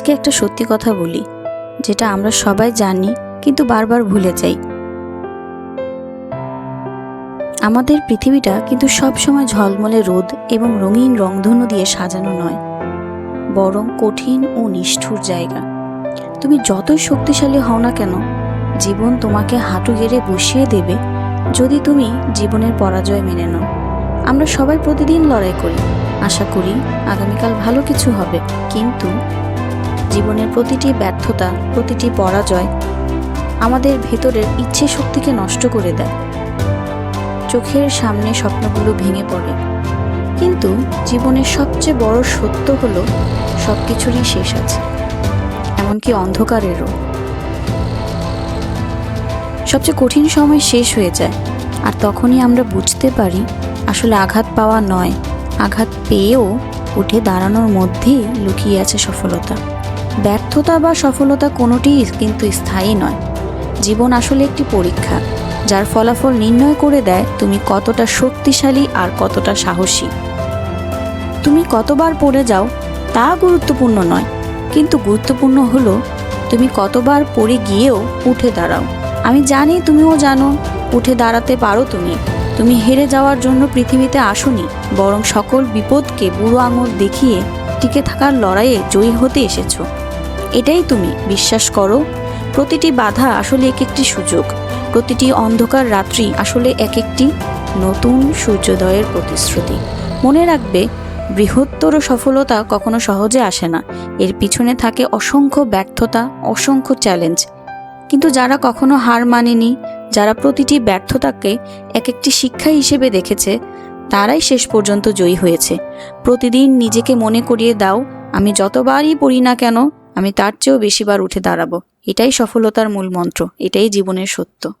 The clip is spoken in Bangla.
আজকে একটা সত্যি কথা বলি, যেটা আমরা সবাই জানি কিন্তু বারবার ভুলে যাই। আমাদের পৃথিবীটা কিন্তু সবসময় ঝলমলে রোদ এবং রঙিন রংধনু দিয়ে সাজানো নয়, বরং কঠিন ও নিষ্ঠুর জায়গা। তুমি যতই শক্তিশালী হও না কেন, জীবন তোমাকে হাঁটু গেড়ে বসিয়ে দেবে যদি তুমি জীবনের পরাজয় মেনে নাও। আমরা সবাই প্রতিদিন লড়াই করি। আশা করি আগামীকাল ভালো কিছু হবে, কিন্তু জীবনের প্রতিটি ব্যর্থতা, প্রতিটি পরাজয় আমাদের ভেতরের ইচ্ছে শক্তিকে নষ্ট করে দেয়। চোখের সামনে স্বপ্নগুলো ভেঙে পড়ে। কিন্তু জীবনের সবচেয়ে বড় সত্য হলো সব কিছুরই শেষ আছে, এমনকি অন্ধকারেরও। সবচেয়ে কঠিন সময় শেষ হয়ে যায়, আর তখনই আমরা বুঝতে পারি আসলে আঘাত পাওয়া নয়, আঘাত পেয়েও উঠে দাঁড়ানোর মধ্যেই লুকিয়ে আছে সফলতা। ব্যর্থতা বা সফলতা কোনোটিই কিন্তু স্থায়ী নয়। জীবন আসলে একটি পরীক্ষা, যার ফলাফল নির্ণয় করে দেয় তুমি কতটা শক্তিশালী আর কতটা সাহসী। তুমি কতবার পড়ে যাও তা গুরুত্বপূর্ণ নয়, কিন্তু গুরুত্বপূর্ণ হলো তুমি কতবার পড়ে গিয়েও উঠে দাঁড়াও। আমি জানি তুমিও জানো, উঠে দাঁড়াতে পারো তুমি। তুমি হেরে যাওয়ার জন্য পৃথিবীতে আসোনি, বরং সকল বিপদকে বুড়ো আঙুল দেখিয়ে টিকে থাকার লড়াইয়ে জয়ী হতে এসেছ। এটাই তুমি, বিশ্বাস করো। প্রতিটি বাধা আসলে এক একটি সুযোগ। প্রতিটি অন্ধকার রাত্রি আসলে এক একটি নতুন সূর্যোদয়ের প্রতিশ্রুতি। মনে রাখবে, বৃহত্তর সফলতা কখনো সহজে আসে না। এর পিছনে থাকে অসংখ্য ব্যর্থতা, অসংখ্য চ্যালেঞ্জ। কিন্তু যারা কখনো হার মানেনি, যারা প্রতিটি ব্যর্থতাকে এক একটি শিক্ষা হিসেবে দেখেছে তারাই শেষ পর্যন্ত জয়ী হয়েছে। প্রতিদিন নিজেকে মনে করিয়ে দাও, আমি যতবারই পড়ি না কেন, আমি তার চেয়েও বেশিবার উঠে দাঁড়াবো। এটাই সফলতার মূল মন্ত্র, এটাই জীবনের সত্য।